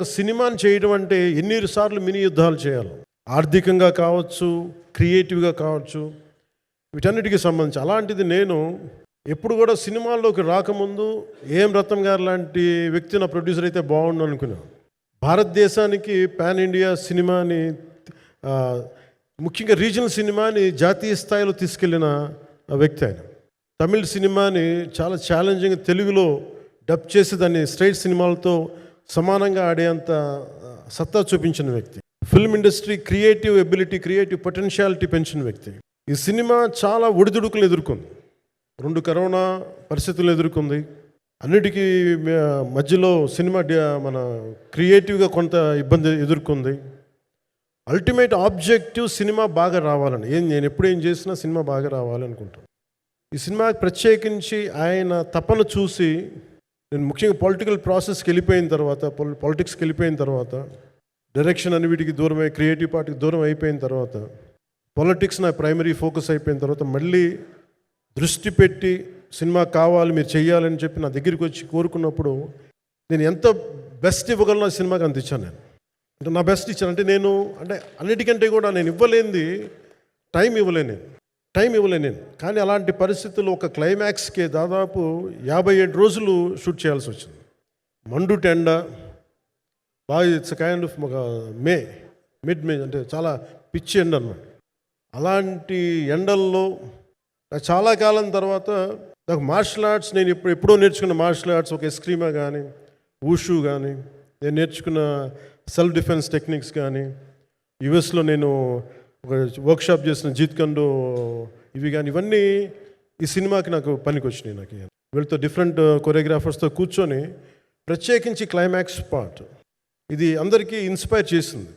ఒక సినిమాని చేయడం అంటే ఎన్నిసార్లు మినీ యుద్ధాలు చేయాలి. ఆర్థికంగా కావచ్చు క్రియేటివ్గా కావచ్చు వీటన్నిటికీ సంబంధించి. అలాంటిది నేను ఎప్పుడు కూడా సినిమాల్లోకి రాకముందు ఏం రత్నం గారు లాంటి వ్యక్తి నా ప్రొడ్యూసర్ అయితే బాగుండు అనుకున్నాను భారతదేశానికి పాన్ ఇండియా సినిమాని ముఖ్యంగా రీజనల్ సినిమాని జాతీయ స్థాయిలో తీసుకెళ్ళిన వ్యక్తి ఆయన. తమిళ సినిమాని చాలా ఛాలెంజింగ్ తెలుగులో డబ్ చేసి దాన్ని స్ట్రైట్ సినిమాలతో సమానంగా ఆడేంత సత్తా చూపించిన వ్యక్తి. Film industry creative ability creative potentiality పెంచిన వ్యక్తి. ఈ సినిమా చాలా ఒడిదుడుకులు ఎదుర్కొంది. రెండు కరోనా పరిస్థితులు ఎదుర్కొంది. అన్నిటికీ మధ్యలో సినిమా మన క్రియేటివ్గా కొంత ఇబ్బంది ఎదుర్కొంది. అల్టిమేట్ ఆబ్జెక్టివ్ సినిమా బాగా రావాలని. ఏం నేను ఎప్పుడు ఏం చేసినా సినిమా బాగా రావాలనుకుంటాను ఈ సినిమా ప్రత్యేకించి ఆయన తపన చూసి నేను ముఖ్యంగా పొలిటికల్ ప్రాసెస్కి వెళ్ళిపోయిన తర్వాత పాలిటిక్స్కి వెళ్ళిపోయిన తర్వాత డైరెక్షన్ అని వీటికి దూరమై క్రియేటివ్ పార్టీకి దూరం అయిపోయిన తర్వాత పొలిటిక్స్ నా ప్రైమరీ ఫోకస్ అయిపోయిన తర్వాత మళ్ళీ దృష్టి పెట్టి సినిమా కావాలి మీరు చెయ్యాలని చెప్పి నా దగ్గరికి వచ్చి కోరుకున్నప్పుడు నేను ఎంత బెస్ట్ ఇవ్వగలను సినిమాకి అంత ఇచ్చాను నేను. అంటే నా బెస్ట్ ఇచ్చాను. అంటే నేను అంటే అన్నిటికంటే కూడా నేను ఇవ్వలేనిది టైం ఇవ్వలేను నేను. టైం ఇవ్వలే నేను. కానీ అలాంటి పరిస్థితుల్లో ఒక క్లైమాక్స్కి దాదాపు యాభై ఏడు రోజులు షూట్ చేయాల్సి వచ్చింది. మండు టెండ బాగా ఇట్స్ కైండ్ ఆఫ్ ఒక మే మిడ్ మే అంటే చాలా పిచ్చి ఎండ అన్నమాట. అలాంటి ఎండల్లో చాలా కాలం తర్వాత నాకు మార్షల్ ఆర్ట్స్ నేను ఇప్పుడు ఎప్పుడో నేర్చుకున్న మార్షల్ ఆర్ట్స్ ఒక ఎస్క్రీమా కానీ ఊషు కానీ నేను నేర్చుకున్న సెల్ఫ్ డిఫెన్స్ టెక్నిక్స్ కానీ యుఎస్లో నేను ఒక వర్క్షాప్ చేసిన జీత్ కండో ఇవి కానీ ఇవన్నీ ఈ సినిమాకి నాకు పనికి వచ్చినాయి నాకు వీళ్ళతో డిఫరెంట్ కొరియోగ్రాఫర్స్తో uh, కూర్చొని ప్రత్యేకించి క్లైమాక్స్ పార్ట్ ఇది అందరికీ ఇన్స్పైర్ చేసింది.